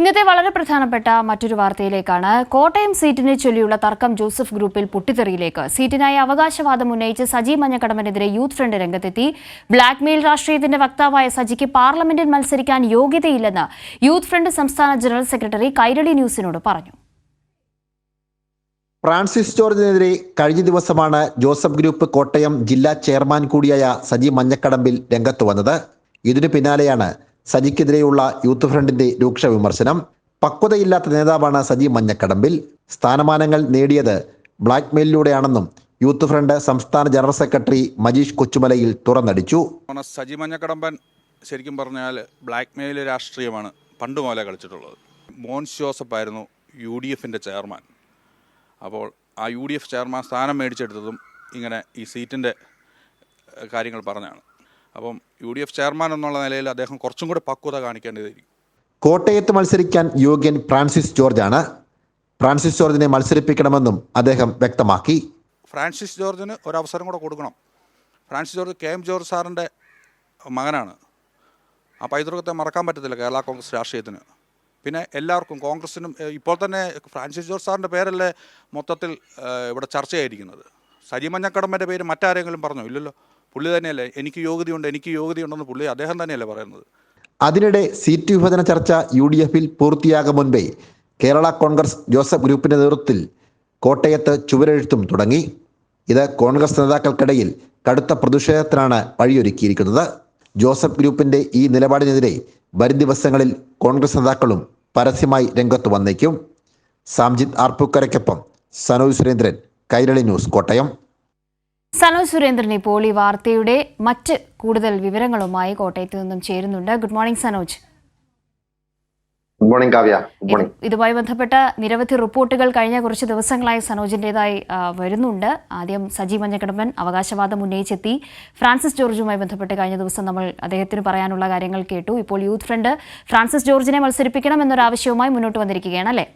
ഇന്നത്തെ വളരെ പ്രധാനപ്പെട്ട മറ്റൊരു വാർത്തയിലേക്കാണ്. കോട്ടയം സീറ്റിനെ ചൊല്ലിയുള്ള തർക്കം ജോസഫ് ഗ്രൂപ്പിൽ പൊട്ടിത്തെറിയിലേക്ക്. സീറ്റിനായി അവകാശവാദം ഉന്നയിച്ച് സജി മഞ്ഞക്കടമ്പനെതിരെ യൂത്ത് ഫ്രണ്ട് രംഗത്തെത്തി. ബ്ലാക്ക്മെയിൽ രാഷ്ട്രീയത്തിന്റെ വക്താവായ സജിക്ക് പാർലമെന്റിൽ മത്സരിക്കാൻ യോഗ്യതയില്ലെന്ന് യൂത്ത് ഫ്രണ്ട് സംസ്ഥാന ജനറൽ സെക്രട്ടറി കൈരളി ന്യൂസിനോട് പറഞ്ഞു. ഫ്രാൻസിസ് ജോർജിനെതിരെ കഴിഞ്ഞ ദിവസമാണ് ജോസഫ് ഗ്രൂപ്പ് കോട്ടയം ജില്ലാ ചെയർമാൻ കൂടിയായ സജി മഞ്ഞക്കടമ്പിൽ രംഗത്ത് വന്നത്. ഇതിനു പിന്നാലെയാണ് സജിക്കെതിരെയുള്ള യൂത്ത് ഫ്രണ്ടിന്റെ രൂക്ഷ വിമർശനം പക്വതയില്ലാത്ത നേതാവാണ് സജി മഞ്ഞക്കടമ്പിൽ. സ്ഥാനമാനങ്ങൾ നേടിയത് ബ്ലാക്ക്മെയിലിലൂടെയാണെന്നും യൂത്ത് ഫ്രണ്ട് സംസ്ഥാന ജനറൽ സെക്രട്ടറി മജീഷ് കൊച്ചുമലയിൽ തുറന്നടിച്ചു. സജി മഞ്ഞക്കടമ്പൻ ശരിക്കും പറഞ്ഞാൽ ബ്ലാക്ക് മെയിൽ രാഷ്ട്രീയമാണ്. പണ്ട് മുതലേ കളിച്ചിട്ടുള്ളത്. മോൻസ് ജോസഫ് ആയിരുന്നു യു ഡി എഫിന്റെ ചെയർമാൻ. അപ്പോൾ ആ യു ഡി എഫ് ചെയർമാൻ സ്ഥാനം മേടിച്ചെടുത്തതും ഇങ്ങനെ ഈ സീറ്റിന്റെ കാര്യങ്ങൾ പറഞ്ഞാണ്. അപ്പം യു ഡി എഫ് ചെയർമാൻ എന്നുള്ള നിലയിൽ അദ്ദേഹം കുറച്ചും കൂടെ പക്വത കാണിക്കേണ്ടതായിരിക്കും. കോട്ടയത്ത് മത്സരിക്കാൻ യോഗ്യൻ ഫ്രാൻസിസ് ജോർജാണ്. ഫ്രാൻസിസ് ജോർജിനെ മത്സരിപ്പിക്കണമെന്നും അദ്ദേഹം വ്യക്തമാക്കി. ഫ്രാൻസിസ് ജോർജിന് ഒരു അവസരം കൂടെ കൊടുക്കണം. Francis George K M George സാറിന്റെ മകനാണ്. ആ പൈതൃകത്തെ മറക്കാൻ പറ്റത്തില്ല കേരള കോൺഗ്രസ് രാഷ്ട്രീയത്തിന്. പിന്നെ എല്ലാവർക്കും കോൺഗ്രസിനും ഇപ്പോൾ തന്നെ ഫ്രാൻസിസ് ജോർജ് സാറിന്റെ പേരല്ലേ മൊത്തത്തിൽ ഇവിടെ ചർച്ചയായിരിക്കുന്നത്. സജി മഞ്ഞക്കടമ്പന്റെ പേര് മറ്റാരെങ്കിലും പറഞ്ഞോ? ഇല്ലല്ലോ. പുള്ളി തന്നെയല്ലേ? എനിക്ക് യോഗ്യതയുണ്ട് എനിക്ക് യോഗ്യതയുണ്ടെന്ന് പുള്ളി അദ്ദേഹം തന്നെയല്ലേ പറയുന്നത്? അതിനിടെ സീറ്റ് വിഭജന ചർച്ച യു ഡി എഫിൽ പൂർത്തിയാകും മുൻപേ കേരള കോൺഗ്രസ് ജോസഫ് ഗ്രൂപ്പിന്റെ നേതൃത്വത്തിൽ കോട്ടയത്ത് ചുവരെഴുത്തും തുടങ്ങി. ഇത് കോൺഗ്രസ് നേതാക്കൾക്കിടയിൽ കടുത്ത പ്രതിഷേധത്തിനാണ് വഴിയൊരുക്കിയിരിക്കുന്നത്. ജോസഫ് ഗ്രൂപ്പിന്റെ ഈ നിലപാടിനെതിരെ വരും ദിവസങ്ങളിൽ കോൺഗ്രസ് നേതാക്കളും പരസ്യമായി രംഗത്ത് വന്നേക്കും. സാംജിത് ആർപ്പൂക്കരയ്ക്കൊപ്പം സനോജ് സുരേന്ദ്രൻ കൈരളി ന്യൂസ് കോട്ടയം. സനോജ് സുരേന്ദ്രൻ ഇപ്പോൾ ഈ വാർത്തയുടെ മറ്റ് കൂടുതൽ വിവരങ്ങളുമായി കോട്ടയത്ത് നിന്നും ചേരുന്നുണ്ട്. Good morning Sanoj. Good morning Kavya. Good morning ഇതുമായി ബന്ധപ്പെട്ട നിരവധി റിപ്പോർട്ടുകൾ കഴിഞ്ഞ കുറച്ച് ദിവസങ്ങളായി സനോജിന്റെതായി വരുന്നുണ്ട്. ആദ്യം സജി മഞ്ഞക്കടമ്പൻ അവകാശവാദം ഉന്നയിച്ചെത്തി. ഫ്രാൻസിസ് ജോർജുമായി ബന്ധപ്പെട്ട് കഴിഞ്ഞ ദിവസം നമ്മൾ അദ്ദേഹത്തിന് പറയാനുള്ള കാര്യങ്ങൾ കേട്ടു. ഇപ്പോൾ യൂത്ത് ഫ്രണ്ട് ഫ്രാൻസിസ് ജോർജിനെ മത്സരിപ്പിക്കണം എന്നൊരു ആവശ്യവുമായി മുന്നോട്ട് വന്നിരിക്കുകയാണ് അല്ലേ?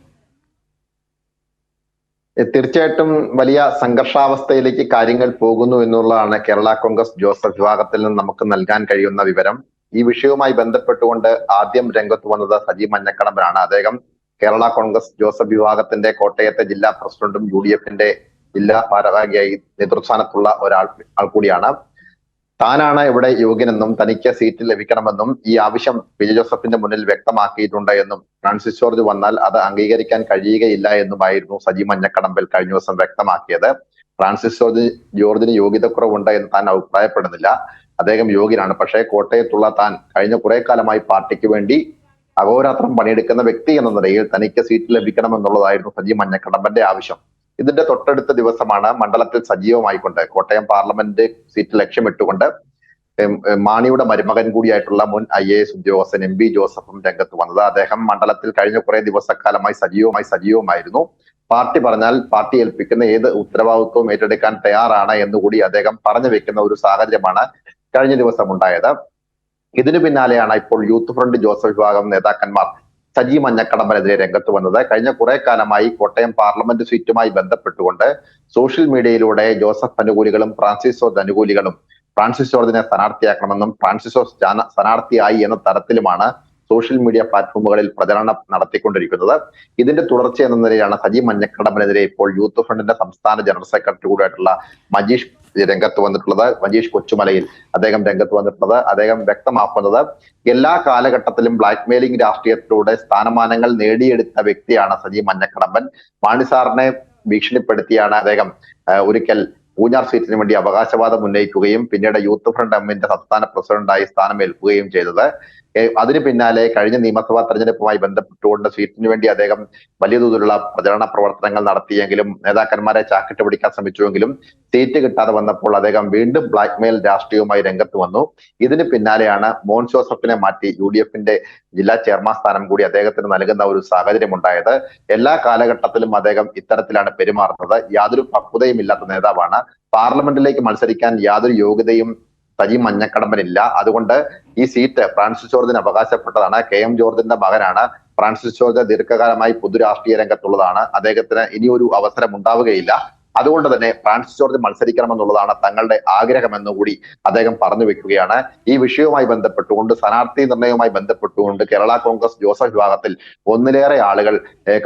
തീർച്ചയായിട്ടും വലിയ സംഘർഷാവസ്ഥയിലേക്ക് കാര്യങ്ങൾ പോകുന്നു എന്നുള്ളതാണ് കേരള കോൺഗ്രസ് ജോസഫ് വിഭാഗത്തിൽ നിന്ന് നമുക്ക് നൽകാൻ കഴിയുന്ന വിവരം. ഈ വിഷയവുമായി ബന്ധപ്പെട്ടുകൊണ്ട് ആദ്യം രംഗത്ത് വന്നത് സജി മഞ്ഞക്കടമ്പനാണ്. അദ്ദേഹം കേരള കോൺഗ്രസ് ജോസഫ് വിഭാഗത്തിന്റെ കോട്ടയത്തെ ജില്ലാ പ്രസിഡന്റും യു ഡി എഫിന്റെ ജില്ലാ ഭാരവാഹിയായി നേതൃസ്ഥാനത്തുള്ള ഒരാൾ ആൾ കൂടിയാണ്. താനാണ് ഇവിടെ യോഗ്യനെന്നും തനിക്ക് സീറ്റ് ലഭിക്കണമെന്നും ഈ ആവശ്യം പി. ജോസഫിന്റെ മുന്നിൽ വ്യക്തമാക്കിയിട്ടുണ്ട് എന്നും ഫ്രാൻസിസ് ജോർജ് വന്നാൽ അത് അംഗീകരിക്കാൻ കഴിയുകയില്ല എന്നുമായിരുന്നു സജി മഞ്ഞക്കടമ്പിൽ കഴിഞ്ഞ ദിവസം വ്യക്തമാക്കിയത്. ഫ്രാൻസിസ് ജോർജ് ജോർജിന് യോഗ്യതക്കുറവുണ്ട് എന്ന് താൻ അഭിപ്രായപ്പെടുന്നില്ല. അദ്ദേഹം യോഗ്യനാണ്. പക്ഷേ കോട്ടയത്തുള്ള താൻ കഴിഞ്ഞ കുറെ കാലമായി പാർട്ടിക്ക് വേണ്ടി അഹോരാത്രം പണിയെടുക്കുന്ന വ്യക്തി എന്ന നിലയിൽ തനിക്ക് സീറ്റ് ലഭിക്കണമെന്നുള്ളതായിരുന്നു സജി മഞ്ഞക്കടമ്പന്റെ ആവശ്യം. ഇതിന്റെ തൊട്ടടുത്ത ദിവസമാണ് മണ്ഡലത്തിൽ സജീവമായിക്കൊണ്ട് കോട്ടയം പാർലമെന്റ് സീറ്റ് ലക്ഷ്യമിട്ടുകൊണ്ട് മാണിയുടെ മരുമകൻ കൂടിയായിട്ടുള്ള മുൻ ഐ എ എസ് ഉദ്യോഗസ്ഥൻ എം ബി ജോസഫും രംഗത്ത് വന്നത്. അദ്ദേഹം മണ്ഡലത്തിൽ കഴിഞ്ഞ കുറെ ദിവസക്കാലമായി സജീവമായി സജീവമായിരുന്നു. പാർട്ടി പറഞ്ഞാൽ പാർട്ടി ഏൽപ്പിക്കുന്ന ഏത് ഉത്തരവാദിത്വവും ഏറ്റെടുക്കാൻ തയ്യാറാണ് എന്നുകൂടി അദ്ദേഹം പറഞ്ഞു വെക്കുന്ന ഒരു സാഹചര്യമാണ് കഴിഞ്ഞ ദിവസം ഉണ്ടായത്. ഇതിനു പിന്നാലെയാണ് ഇപ്പോൾ യൂത്ത് ഫ്രണ്ട് ജോസഫ് വിഭാഗം നേതാക്കന്മാർ സജി മഞ്ഞക്കടമ്പനെതിരെ രംഗത്ത് വന്നത്. കഴിഞ്ഞ കുറെ കാലമായി കോട്ടയം പാർലമെന്റ് സീറ്റുമായി ബന്ധപ്പെട്ടുകൊണ്ട് സോഷ്യൽ മീഡിയയിലൂടെ ജോസഫ് അനുകൂലികളും ഫ്രാൻസിസ് ജോർജ് അനുകൂലികളും ഫ്രാൻസിസ് ജോർജിനെ സ്ഥാനാർത്ഥിയാക്കണമെന്നും ഫ്രാൻസിസ് ജോർജ് സ്ഥാന- സ്ഥാനാർത്ഥിയായി എന്ന തരത്തിലുമാണ് സോഷ്യൽ മീഡിയ പ്ലാറ്റ്ഫോമുകളിൽ പ്രചരണം നടത്തിക്കൊണ്ടിരിക്കുന്നത്. ഇതിന്റെ തുടർച്ച എന്ന നിലയിലാണ് സജി മഞ്ഞക്കടമ്പനെതിരെ ഇപ്പോൾ യൂത്ത് ഫ്രണ്ടിന്റെ സംസ്ഥാന ജനറൽ സെക്രട്ടറി കൂടിയായിട്ടുള്ള മജീഷ് രംഗത്ത് വന്നിട്ടുള്ളത്. മജീഷ് കൊച്ചുമലയിൽ അദ്ദേഹം രംഗത്ത് വന്നിട്ടുള്ളത്. അദ്ദേഹം വ്യക്തമാക്കുന്നത് എല്ലാ കാലഘട്ടത്തിലും ബ്ലാക്ക് മെയിലിംഗ് രാഷ്ട്രീയത്തിലൂടെ സ്ഥാനമാനങ്ങൾ നേടിയെടുത്ത വ്യക്തിയാണ് സജി മഞ്ഞക്കടമ്പൻ. പാണ്ഡിസാറിനെ സാറിനെ ഭീഷണിപ്പെടുത്തിയാണ് അദ്ദേഹം ഒരിക്കൽ പൂഞ്ഞാർ സീറ്റിന് വേണ്ടി അവകാശവാദം ഉന്നയിക്കുകയും പിന്നീട് യൂത്ത് ഫ്രണ്ട് എമ്മിന്റെ സംസ്ഥാന പ്രസിഡന്റായി സ്ഥാനമേൽക്കുകയും ചെയ്തത്. അതിന് പിന്നാലെ കഴിഞ്ഞ നിയമസഭാ തെരഞ്ഞെടുപ്പുമായി ബന്ധപ്പെട്ടുകൊണ്ട് സീറ്റിന് വേണ്ടി അദ്ദേഹം വലിയ തോതിലുള്ള പ്രചരണ പ്രവർത്തനങ്ങൾ നടത്തിയെങ്കിലും നേതാക്കന്മാരെ ചാക്കിട്ട് പിടിക്കാൻ ശ്രമിച്ചുവെങ്കിലും സീറ്റ് കിട്ടാതെ വന്നപ്പോൾ അദ്ദേഹം വീണ്ടും ബ്ലാക്ക്മെയിൽ രാഷ്ട്രീയവുമായി രംഗത്ത് വന്നു. ഇതിന് പിന്നാലെയാണ് മോൻ ജോസഫിനെ മാറ്റി യു ഡി എഫിന്റെ ജില്ലാ ചെയർമാൻ സ്ഥാനം കൂടി അദ്ദേഹത്തിന് നൽകുന്ന ഒരു സാഹചര്യം ഉണ്ടായത് എല്ലാ കാലഘട്ടത്തിലും അദ്ദേഹം ഇത്തരത്തിലാണ് പെരുമാറുന്നത്. യാതൊരു പക്വതയും ഇല്ലാത്ത നേതാവാണ്. പാർലമെന്റിലേക്ക് മത്സരിക്കാൻ യാതൊരു യോഗ്യതയും സജി മഞ്ഞക്കടമ്പനില്ല. അതുകൊണ്ട് ഈ സീറ്റ് ഫ്രാൻസിസ് ജോർജിന് അവകാശപ്പെട്ടതാണ്. കെ എം ജോർജിന്റെ മകനാണ്. ഫ്രാൻസിസ് ജോർജ് ദീർഘകാലമായി പൊതുരാഷ്ട്രീയ രംഗത്തുള്ളതാണ്. അദ്ദേഹത്തിന് ഇനിയൊരു അവസരം ഉണ്ടാവുകയില്ല. അതുകൊണ്ട് തന്നെ ഫ്രാൻസിസ് ജോർജ് മത്സരിക്കണമെന്നുള്ളതാണ് തങ്ങളുടെ ആഗ്രഹമെന്ന് കൂടി അദ്ദേഹം പറഞ്ഞു വെക്കുകയാണ്. ഈ വിഷയവുമായി ബന്ധപ്പെട്ടുകൊണ്ട് സ്ഥാനാർത്ഥി നിർണയവുമായി ബന്ധപ്പെട്ടുകൊണ്ട് കേരള കോൺഗ്രസ് ജോസഫ് വിഭാഗത്തിൽ ഒന്നിലേറെ ആളുകൾ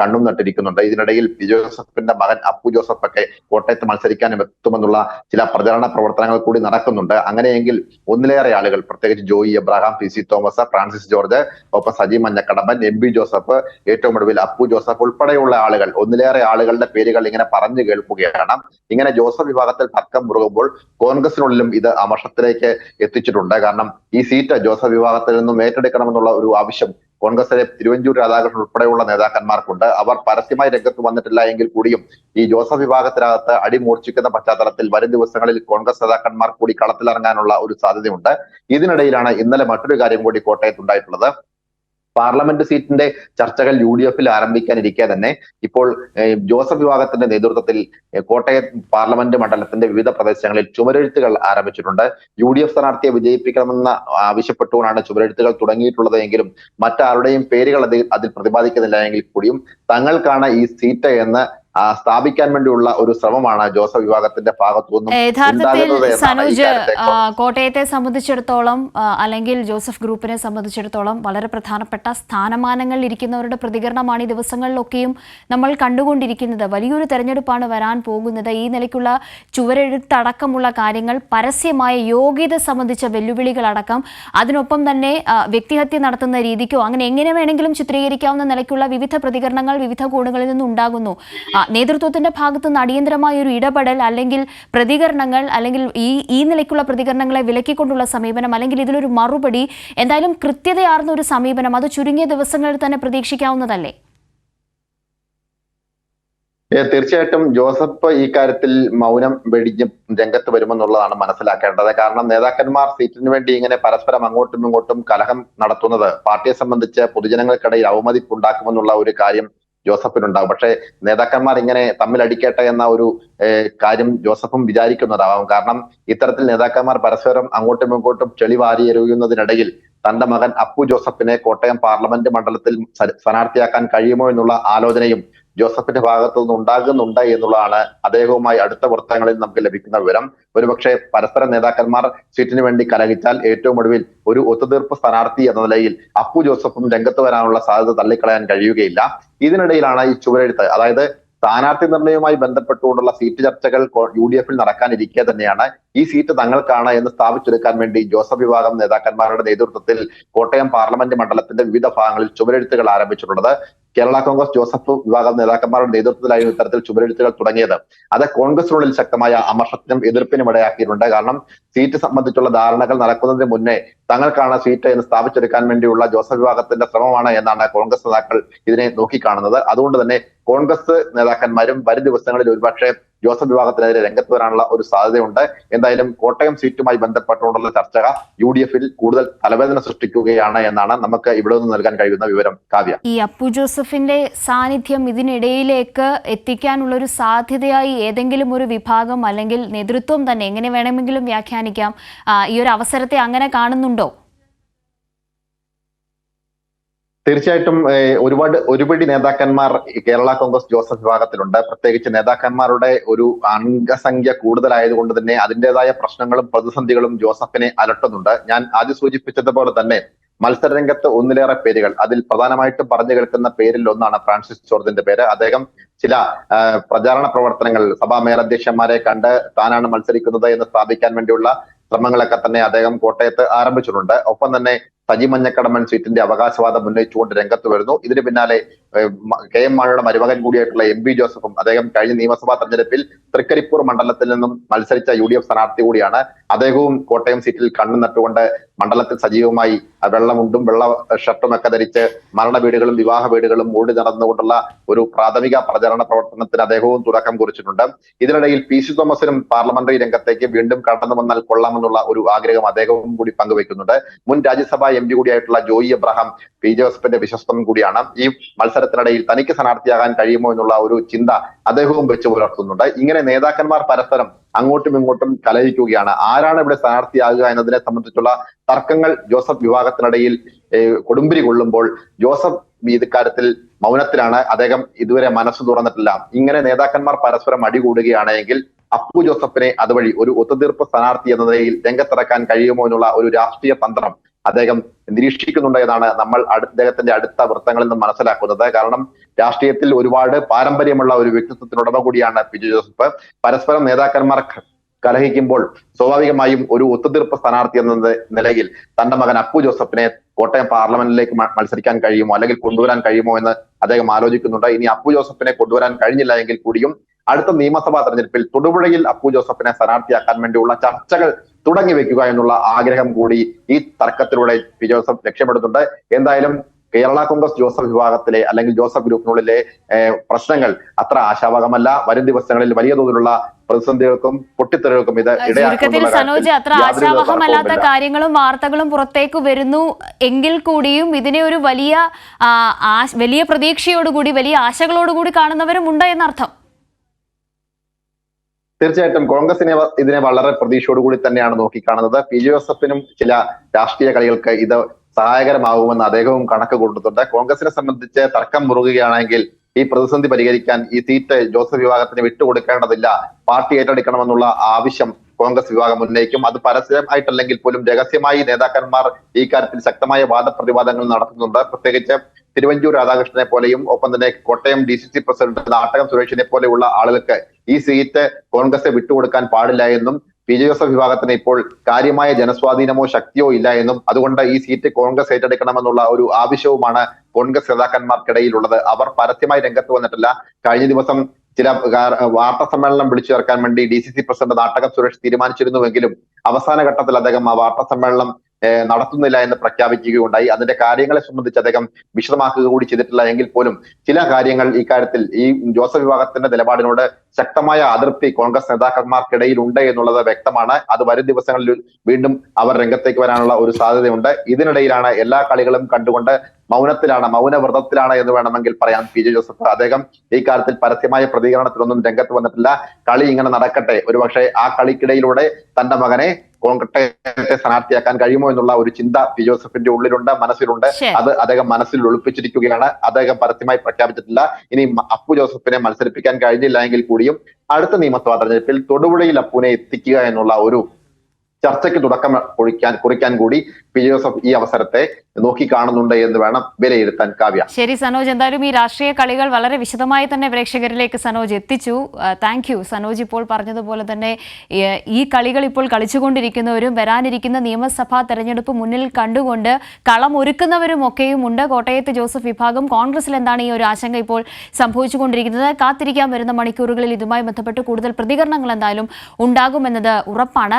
കണ്ണും നട്ടിരിക്കുന്നുണ്ട്. ഇതിനിടയിൽ ജോസഫിന്റെ മകൻ അപ്പു ജോസഫ് ഒക്കെ കോട്ടയത്ത് മത്സരിക്കാനും എത്തുമെന്നുള്ള ചില പ്രചരണ പ്രവർത്തനങ്ങൾ കൂടി നടക്കുന്നുണ്ട്. അങ്ങനെയെങ്കിൽ ഒന്നിലേറെ ആളുകൾ പ്രത്യേകിച്ച് Joy Abraham P C Thomas Francis George ഒപ്പം Saji Manjakadamban M B Joseph ഏറ്റവും ഒടുവിൽ അപ്പു ജോസഫ് ഉൾപ്പെടെയുള്ള ആളുകൾ ഒന്നിലേറെ ആളുകളുടെ പേരുകൾ ഇങ്ങനെ പറഞ്ഞു കേൾക്കുകയാണ്. ഇങ്ങനെ ജോസഫ് വിഭാഗത്തിൽ തർക്കം മുറുകുമ്പോൾ കോൺഗ്രസിനുള്ളിലും ഇത് അമർഷത്തിലേക്ക് എത്തിച്ചിട്ടുണ്ട്. കാരണം ഈ സീറ്റ് ജോസഫ് വിഭാഗത്തിൽ നിന്നും ഏറ്റെടുക്കണമെന്നുള്ള ഒരു ആവശ്യം കോൺഗ്രസിലെ തിരുവഞ്ചൂർ രാധാകൃഷ്ണൻ ഉൾപ്പെടെയുള്ള നേതാക്കന്മാർക്കുണ്ട്. അവർ പരസ്യമായി രംഗത്ത് വന്നിട്ടില്ല എങ്കിൽ കൂടിയും ഈ ജോസഫ് വിഭാഗത്തിനകത്ത് അടിമൂർച്ഛിക്കുന്ന പശ്ചാത്തലത്തിൽ വരും ദിവസങ്ങളിൽ കോൺഗ്രസ് നേതാക്കന്മാർ കൂടി കളത്തിലിറങ്ങാനുള്ള ഒരു സാധ്യതയുണ്ട്. ഇതിനിടയിലാണ് ഇന്നലെ മറ്റൊരു കാര്യം കൂടി കോട്ടയത്തുണ്ടായിട്ടുള്ളത് പാർലമെന്റ് സീറ്റിന്റെ ചർച്ചകൾ യു ഡി എഫിൽ ആരംഭിക്കാനിരിക്കെ തന്നെ. ഇപ്പോൾ ജോസഫ് വിഭാഗത്തിന്റെ നേതൃത്വത്തിൽ കോട്ടയം പാർലമെന്റ് മണ്ഡലത്തിന്റെ വിവിധ പ്രദേശങ്ങളിൽ ചുമരെഴുത്തുകൾ ആരംഭിച്ചിട്ടുണ്ട്. യു ഡി എഫ് സ്ഥാനാർത്ഥിയെ വിജയിപ്പിക്കണമെന്ന് ആവശ്യപ്പെട്ടുകൊണ്ടാണ് ചുമരെഴുത്തുകൾ തുടങ്ങിയിട്ടുള്ളത് എങ്കിലും മറ്റാരുടെയും പേരുകൾ അതിൽ അതിൽ പ്രതിപാദിക്കുന്നില്ല എങ്കിൽ കൂടിയും തങ്ങൾക്കാണ് ഈ സീറ്റ് എന്ന് സ്ഥാപിക്കാൻ വേണ്ടിയുള്ള ഒരു ശ്രമമാണ് ജോസഫ് വിഭാഗത്തിന്റെ ഭാഗത്തു നിന്നും യഥാർത്ഥത്തിൽ സനോജ് കോട്ടയത്തെ സംബന്ധിച്ചിടത്തോളം അല്ലെങ്കിൽ ജോസഫ് ഗ്രൂപ്പിനെ സംബന്ധിച്ചിടത്തോളം വളരെ പ്രധാനപ്പെട്ട സ്ഥാനമാനങ്ങളിൽ ഇരിക്കുന്നവരുടെ പ്രതികരണമാണ് ഈ ദിവസങ്ങളിലൊക്കെയും നമ്മൾ കണ്ടുകൊണ്ടിരിക്കുന്നത്. വലിയൊരു തെരഞ്ഞെടുപ്പാണ് വരാൻ പോകുന്നത്. ഈ നിലയ്ക്കുള്ള ചുവരെഴുത്തടക്കമുള്ള കാര്യങ്ങൾ പരസ്യമായ യോഗ്യത സംബന്ധിച്ച വെല്ലുവിളികളടക്കം അതിനൊപ്പം തന്നെ വ്യക്തിഹത്യ നടത്തുന്ന രീതിക്കോ അങ്ങനെ എങ്ങനെ വേണമെങ്കിലും ചിത്രീകരിക്കാവുന്ന നിലയ്ക്കുള്ള വിവിധ പ്രതികരണങ്ങൾ വിവിധ കോണുകളിൽ നിന്നും ഉണ്ടാകുന്നു ആ, നേതൃത്വത്തിന്റെ ഭാഗത്ത് നിന്ന് അടിയന്തരമായ ഒരു ഇടപെടൽ അല്ലെങ്കിൽ പ്രതികരണങ്ങൾ അല്ലെങ്കിൽ ഈ ഈ നിലയ്ക്കുള്ള പ്രതികരണങ്ങളെ വിലക്കിക്കൊണ്ടുള്ള സമീപനം അല്ലെങ്കിൽ ഇതിലൊരു മറുപടി എന്തായാലും കൃത്യതയാർന്ന ഒരു സമീപനം അത് ചുരുങ്ങിയ ദിവസങ്ങളിൽ തന്നെ പ്രതീക്ഷിക്കാവുന്നതല്ലേ? തീർച്ചയായിട്ടും ജോസഫ് ഈ കാര്യത്തിൽ മൗനം വെടിഞ്ഞ് രംഗത്ത് വരുമെന്നുള്ളതാണ് മനസ്സിലാക്കേണ്ടത്. കാരണം നേതാക്കന്മാർ സീറ്റിന് വേണ്ടി ഇങ്ങനെ പരസ്പരം അങ്ങോട്ടും ഇങ്ങോട്ടും കലഹം നടത്തുന്നത് പാർട്ടിയെ സംബന്ധിച്ച് പൊതുജനങ്ങൾക്കിടയിൽ അവമതിപ്പുണ്ടാക്കുമെന്നുള്ള ഒരു കാര്യം ജോസഫിനുണ്ടാകും. പക്ഷേ നേതാക്കന്മാർ ഇങ്ങനെ തമ്മിൽ തമ്മിലടിക്കട്ടെ എന്ന ഒരു കാര്യം ജോസഫും വിചാരിക്കുന്നതാവാം. കാരണം ഇത്തരത്തിൽ നേതാക്കന്മാർ പരസ്പരം അങ്ങോട്ടും ഇങ്ങോട്ടും ചെളി വാരി എറിയുന്നതിനിടയിൽ തന്റെ മകൻ അപ്പു ജോസഫിനെ കോട്ടയം പാർലമെന്റ് മണ്ഡലത്തിൽ സ്ഥാനാർത്ഥിയാക്കാൻ കഴിയുമോ എന്നുള്ള ആലോചനയും ജോസഫിന്റെ ഭാഗത്തു നിന്ന് ഉണ്ടാകുന്നുണ്ട് എന്നുള്ളതാണ് അദ്ദേഹവുമായി അടുത്ത വൃത്തങ്ങളിൽ നമുക്ക് ലഭിക്കുന്ന വിവരം. ഒരുപക്ഷെ പരസ്പര നേതാക്കന്മാർ സീറ്റിന് വേണ്ടി കലഹിച്ചാൽ ഏറ്റവും ഒടുവിൽ ഒരു ഒത്തുതീർപ്പ് സ്ഥാനാർത്ഥി എന്ന നിലയിൽ അപ്പു ജോസഫും രംഗത്ത് വരാനുള്ള സാധ്യത തള്ളിക്കളയാൻ കഴിയുകയില്ല. ഇതിനിടയിലാണ് ഈ ചുവരെഴുത്ത്. അതായത് സ്ഥാനാർത്ഥി നിർണയവുമായി ബന്ധപ്പെട്ടുകൊണ്ടുള്ള സീറ്റ് ചർച്ചകൾ യു ഡി എഫിൽ നടക്കാനിരിക്കെ തന്നെയാണ്. ഈ സീറ്റ് തങ്ങൾക്കാണ് എന്ന് സ്ഥാപിച്ചെടുക്കാൻ വേണ്ടി ജോസഫ് വിഭാഗം നേതാക്കന്മാരുടെ നേതൃത്വത്തിൽ കോട്ടയം പാർലമെന്റ് മണ്ഡലത്തിന്റെ വിവിധ ഭാഗങ്ങളിൽ ചുമരെഴുത്തുകൾ ആരംഭിച്ചിട്ടുള്ളത്. കേരള കോൺഗ്രസ് ജോസഫ് വിഭാഗം നേതാക്കന്മാരുടെ നേതൃത്വത്തിലായിരുന്നു ഇത്തരത്തിൽ ചുമരെഴുത്തുകൾ തുടങ്ങിയത്. അത് കോൺഗ്രസിനുള്ളിൽ ശക്തമായ അമർഷത്തിനും എതിർപ്പിനും ഇടയാക്കിയിട്ടുണ്ട്. കാരണം സീറ്റ് സംബന്ധിച്ചുള്ള ധാരണകൾ നടക്കുന്നതിന് മുന്നേ തങ്ങൾക്കാണ് സീറ്റ് എന്ന് സ്ഥാപിച്ചെടുക്കാൻ വേണ്ടിയുള്ള ജോസഫ് വിഭാഗത്തിന്റെ ശ്രമമാണ് എന്നാണ് കോൺഗ്രസ് നേതാക്കൾ ഇതിനെ നോക്കിക്കാണുന്നത്. അതുകൊണ്ട് തന്നെ കോൺഗ്രസ് നേതാക്കന്മാരും വരും ദിവസങ്ങളിൽ ഒരുപക്ഷെ ജോസഫ് വിഭാഗത്തിനെതിരെ രംഗത്ത് വരാനുള്ള ഒരു സാധ്യതയുണ്ട്. എന്തായാലും കോട്ടയം സീറ്റുമായി ബന്ധപ്പെട്ടുകൊണ്ടുള്ള ചർച്ചകൾ യു ഡി എഫിൽ കൂടുതൽ തലവേദന സൃഷ്ടിക്കുകയാണ് എന്നാണ് നമുക്ക് ഇവിടെ നിന്ന് നൽകാൻ കഴിയുന്ന വിവരം. കാവ്യ. ഈ അപ്പു ജോസഫിന്റെ സാന്നിധ്യം ഇതിനിടയിലേക്ക് എത്തിക്കാനുള്ള ഒരു സാധ്യതയായി ഏതെങ്കിലും ഒരു വിഭാഗം അല്ലെങ്കിൽ നേതൃത്വം തന്നെ എങ്ങനെ വേണമെങ്കിലും വ്യാഖ്യാനിക്കാം? ഈ ഒരു അവസരത്തെ അങ്ങനെ കാണുന്നുണ്ടോ? തീർച്ചയായിട്ടും ഒരുപാട് ഒരുപടി നേതാക്കന്മാർ കേരള കോൺഗ്രസ് ജോസഫ് വിഭാഗത്തിലുണ്ട്. പ്രത്യേകിച്ച് നേതാക്കന്മാരുടെ ഒരു അംഗസംഖ്യ കൂടുതലായതുകൊണ്ട് തന്നെ അതിന്റെതായ പ്രശ്നങ്ങളും പ്രതിസന്ധികളും ജോസഫിനെ അലട്ടുന്നുണ്ട്. ഞാൻ ആദ്യം സൂചിപ്പിച്ചതുപോലെ തന്നെ മത്സരരംഗത്ത് ഒന്നിലേറെ പേരുകൾ. അതിൽ പ്രധാനമായിട്ടും പറഞ്ഞു കേൾക്കുന്ന പേരിൽ ഒന്നാണ് ഫ്രാൻസിസ് ജോർജിന്റെ പേര്. അദ്ദേഹം ചില പ്രചാരണ പ്രവർത്തനങ്ങൾ സഭാ മേലധ്യക്ഷന്മാരെ കണ്ട് താനാണ് മത്സരിക്കുന്നത് എന്ന് സ്ഥാപിക്കാൻ വേണ്ടിയുള്ള ശ്രമങ്ങളൊക്കെ തന്നെ അദ്ദേഹം കോട്ടയത്ത് ആരംഭിച്ചിട്ടുണ്ട്. ഒപ്പം തന്നെ സജി മഞ്ഞക്കടമൻ സീറ്റിന്റെ അവകാശവാദം ഉന്നയിച്ചുകൊണ്ട് രംഗത്ത് വരുന്നു. ഇതിന് പിന്നാലെ കെ എം മാണിയുടെ മരുമകൻ കൂടിയായിട്ടുള്ള എം പി ജോസഫും അദ്ദേഹം കഴിഞ്ഞ നിയമസഭാ തെരഞ്ഞെടുപ്പിൽ തൃക്കരിപ്പൂർ മണ്ഡലത്തിൽ നിന്നും മത്സരിച്ച യു ഡി എഫ് സ്ഥാനാർത്ഥി കൂടിയാണ്. അദ്ദേഹവും കോട്ടയം സീറ്റിൽ കണ്ണു നട്ടുകൊണ്ട് മണ്ഡലത്തിൽ സജീവമായി വെള്ളമുണ്ടും വെള്ള ഷർട്ടും ഒക്കെ ധരിച്ച് മരണ വീടുകളും വിവാഹ വീടുകളും ഓടി നടന്നുകൊണ്ടുള്ള ഒരു പ്രാഥമിക പ്രചരണ പ്രവർത്തനത്തിന് അദ്ദേഹവും തുടക്കം കുറിച്ചിട്ടുണ്ട്. ഇതിനിടയിൽ പി സി തോമസിനും പാർലമെന്ററി രംഗത്തേക്ക് വീണ്ടും കടന്നു വന്നാൽ കൊള്ളാമെന്നുള്ള ഒരു ആഗ്രഹം അദ്ദേഹവും കൂടി പങ്കുവെക്കുന്നുണ്ട് മുൻ രാജ്യസഭാ എം പി കൂടിയായിട്ടുള്ള ജോയി എബ്രഹാം പി ജോസഫിന്റെ വിശ്വസ്തം കൂടിയാണ്. ഈ മത്സരത്തിനിടയിൽ തനിക്ക് സ്ഥാനാർത്ഥിയാകാൻ കഴിയുമോ എന്നുള്ള ഒരു ചിന്ത അദ്ദേഹവും വെച്ച് പുലർത്തുന്നുണ്ട്. ഇങ്ങനെ നേതാക്കന്മാർ പരസ്പരം അങ്ങോട്ടും ഇങ്ങോട്ടും കലഹിക്കുകയാണ്. ആരാണ് ഇവിടെ സ്ഥാനാർത്ഥിയാകുക എന്നതിനെ സംബന്ധിച്ചുള്ള തർക്കങ്ങൾ ജോസഫ് വിഭാഗത്തിനിടയിൽ കൊടുമ്പിരി കൊള്ളുമ്പോൾ ജോസഫ് ഇത് കാര്യത്തിൽ മൗനത്തിലാണ്. അദ്ദേഹം ഇതുവരെ മനസ്സ് തുറന്നിട്ടില്ല. ഇങ്ങനെ നേതാക്കന്മാർ പരസ്പരം അടികൂടുകയാണെങ്കിൽ അപ്പു ജോസഫിനെ അതുവഴി ഒരു ഒത്തുതീർപ്പ് സ്ഥാനാർത്ഥി എന്ന നിലയിൽ രംഗത്തിറക്കാൻ കഴിയുമോ എന്നുള്ള ഒരു രാഷ്ട്രീയ തന്ത്രം അദ്ദേഹം നിരീക്ഷിക്കുന്നുണ്ട് എന്നാണ് നമ്മൾ അദ്ദേഹത്തിന്റെ അടുത്ത വൃത്തങ്ങളിൽ നിന്ന് മനസ്സിലാക്കുന്നത്. കാരണം രാഷ്ട്രീയത്തിൽ ഒരുപാട് പാരമ്പര്യമുള്ള ഒരു വ്യക്തിത്വത്തിന് ഉടമ കൂടിയാണ് പി. ജെ. ജോസഫ്. പരസ്പരം നേതാക്കന്മാർ കലഹിക്കുമ്പോൾ സ്വാഭാവികമായും ഒരു ഒത്തുതീർപ്പ് സ്ഥാനാർത്ഥി എന്ന നിലയിൽ തന്റെ മകൻ അപ്പു ജോസഫിനെ കോട്ടയം പാർലമെന്റിലേക്ക് മത്സരിക്കാൻ കഴിയുമോ അല്ലെങ്കിൽ കൊണ്ടുവരാൻ കഴിയുമോ എന്ന് അദ്ദേഹം ആലോചിക്കുന്നുണ്ട്. ഇനി അപ്പു ജോസഫിനെ കൊണ്ടുവരാൻ കഴിഞ്ഞില്ല എങ്കിൽ കൂടിയും അടുത്ത നിയമസഭാ തെരഞ്ഞെടുപ്പിൽ തൊടുപുഴയിൽ അപ്പു ജോസഫിനെ സ്ഥാനാർത്ഥിയാക്കാൻ വേണ്ടിയുള്ള ചർച്ചകൾ തുടങ്ങി വെക്കുക എന്നുള്ള ആഗ്രഹം കൂടി ഈ തർക്കത്തിലൂടെ പി ജോസഫ് ലക്ഷ്യമിടുന്നുണ്ട്. എന്തായാലും കേരള കോൺഗ്രസ് ജോസഫ് വിഭാഗത്തിലെ അല്ലെങ്കിൽ ജോസഫ് ഗ്രൂപ്പിനുള്ളിലെ പ്രശ്നങ്ങൾ അത്ര ആശാവകമല്ല വരും ദിവസങ്ങളിൽ വലിയ തോതിലുള്ള പ്രതിസന്ധികൾക്കും പൊട്ടിത്തെറികൾക്കും ഇത് ചുരുക്കത്തിൽ ഇടയാക്കുമെന്നുള്ള സനോജ് അത്ര ആശാവഹമല്ലാത്ത കാര്യങ്ങളും വാർത്തകളും പുറത്തേക്ക് വരുന്നു എങ്കിൽ കൂടിയും ഇതിനെ ഒരു വലിയ വലിയ പ്രതീക്ഷയോടുകൂടി വലിയ ആശകളോടുകൂടി കാണുന്നവരും ഉണ്ട് എന്നർത്ഥം. തീർച്ചയായിട്ടും കോൺഗ്രസിനെ ഇതിനെ വളരെ പ്രതീക്ഷയോടുകൂടി തന്നെയാണ് നോക്കിക്കാണുന്നത്. പി ജോസഫിനും ചില രാഷ്ട്രീയ കളികൾക്ക് ഇത് സഹായകരമാകുമെന്ന് അദ്ദേഹവും കണക്ക് കൂട്ടുന്നുണ്ട്. കോൺഗ്രസിനെ സംബന്ധിച്ച് തർക്കം മുറുകുകയാണെങ്കിൽ ഈ പ്രതിസന്ധി പരിഹരിക്കാൻ ഈ സീറ്റ് ജോസഫ് വിഭാഗത്തിന് വിട്ടുകൊടുക്കേണ്ടതില്ല. പാർട്ടി ഏറ്റെടുക്കണമെന്നുള്ള ആവശ്യം കോൺഗ്രസ് വിഭാഗം ഉന്നയിക്കും. അത് പരസ്യമായിട്ടല്ലെങ്കിൽ പോലും രഹസ്യമായി നേതാക്കന്മാർ ഈ കാര്യത്തിൽ ശക്തമായ വാദപ്രതിവാദങ്ങൾ നടത്തുന്നുണ്ട്. പ്രത്യേകിച്ച് തിരുവഞ്ചൂർ രാധാകൃഷ്ണനെ പോലെയും ഒപ്പം തന്നെ Kottayam D C C president Nattakam സുരേഷിനെ പോലെയുള്ള ആളുകൾക്ക് ഈ സീറ്റ് കോൺഗ്രസ് വിട്ടുകൊടുക്കാൻ പാടില്ല എന്നും പി ജെ ജോസഫ് വിഭാഗത്തിന് ഇപ്പോൾ കാര്യമായ ജനസ്വാധീനമോ ശക്തിയോ ഇല്ല എന്നും അതുകൊണ്ട് ഈ സീറ്റ് കോൺഗ്രസ് ഏറ്റെടുക്കണമെന്നുള്ള ഒരു ആവശ്യവുമാണ് കോൺഗ്രസ് നേതാക്കന്മാർക്കിടയിലുള്ളത്. അവർ പരസ്യമായി രംഗത്ത് വന്നിട്ടില്ല. കഴിഞ്ഞ ദിവസം ചില വാർത്താ സമ്മേളനം വിളിച്ചു ചേർക്കാൻ വേണ്ടി D C C president Nattakam Suresh തീരുമാനിച്ചിരുന്നുവെങ്കിലും അവസാന ഘട്ടത്തിൽ അദ്ദേഹം ആ വാർത്താ സമ്മേളനം നടത്തുന്നില്ല എന്ന് പ്രഖ്യാപിക്കുകയുണ്ടായി. അതിന്റെ കാര്യങ്ങളെ സംബന്ധിച്ച് അദ്ദേഹം വിശദമാക്കുക കൂടി ചെയ്തിട്ടില്ല എങ്കിൽ പോലും ചില കാര്യങ്ങൾ ഇക്കാര്യത്തിൽ കാര്യത്തിൽ ഈ ജോസഫ് വിഭാഗത്തിന്റെ നിലപാടിനോട് ശക്തമായ അതിർത്തി കോൺഗ്രസ് നേതാക്കന്മാർക്കിടയിൽ ഉണ്ട് എന്നുള്ളത് വ്യക്തമാണ്. അത് വരും ദിവസങ്ങളിൽ വീണ്ടും അവർ രംഗത്തേക്ക് വരാനുള്ള ഒരു സാധ്യതയുണ്ട്. ഇതിനിടയിലാണ് എല്ലാ കളികളും കണ്ടുകൊണ്ട് മൗനത്തിലാണ് മൗനവ്രതത്തിലാണ് എന്ന് വേണമെങ്കിൽ പറയാം പി ജെ ജോസഫ്. അദ്ദേഹം ഈ കാര്യത്തിൽ പരസ്യമായ പ്രതികരണത്തിലൊന്നും രംഗത്ത് വന്നിട്ടില്ല. കളി ഇങ്ങനെ നടക്കട്ടെ. ഒരുപക്ഷെ ആ കളിക്കിടയിലൂടെ തന്റെ മകനെ കോൺഗ്രത്തെ സ്ഥാനാർത്ഥിയാക്കാൻ കഴിയുമോ എന്നുള്ള ഒരു ചിന്ത പി ജോസഫിന്റെ ഉള്ളിലുണ്ട് മനസ്സിലുണ്ട്. അത് അദ്ദേഹം മനസ്സിൽ ഒളിപ്പിച്ചിരിക്കുകയാണ്. അദ്ദേഹം പരസ്യമായി പ്രഖ്യാപിച്ചിട്ടില്ല. ഇനി അപ്പു ജോസഫിനെ മത്സരിപ്പിക്കാൻ കഴിഞ്ഞില്ല എങ്കിൽ കൂടിയും അടുത്ത നിയമസഭാ തെരഞ്ഞെടുപ്പിൽ തൊടുപുഴയിൽ അപ്പുവിനെ എത്തിക്കുക എന്നുള്ള ഒരു ചർച്ചയ്ക്ക് തുടക്കം കുറിക്കാൻ കുറിക്കാൻ കൂടി പി ജോസഫ് ഈ അവസരത്തെ നോക്കി കാണുന്നുണ്ട് എന്ന് വേണം വിലയിരുത്താൻ കാവ്യ. ശരി സനോജ് എന്തായാലും ഈ രാഷ്ട്രീയ കളികൾ വളരെ വിശദമായി തന്നെ പ്രേക്ഷകരിലേക്ക് സനോജ് എത്തിച്ചു. താങ്ക് യു സനോജ് ഇപ്പോൾ പറഞ്ഞതുപോലെ തന്നെ ഈ കളികൾ ഇപ്പോൾ കളിച്ചുകൊണ്ടിരിക്കുന്നവരും വരാനിരിക്കുന്ന നിയമസഭാ തെരഞ്ഞെടുപ്പ് മുന്നിൽ കണ്ടുകൊണ്ട് കളം ഒരുക്കുന്നവരും ഒക്കെയും ഉണ്ട്. കോട്ടയത്ത് ജോസഫ് വിഭാഗം കോൺഗ്രസിൽ എന്താണ് ഈ ഒരു ആശങ്ക ഇപ്പോൾ സംഭവിച്ചുകൊണ്ടിരിക്കുന്നത്? കാത്തിരിക്കാൻ വരുന്ന മണിക്കൂറുകളിൽ ഇതുമായി ബന്ധപ്പെട്ട് കൂടുതൽ പ്രതികരണങ്ങൾ എന്തായാലും ഉണ്ടാകുമെന്നത് ഉറപ്പാണ്.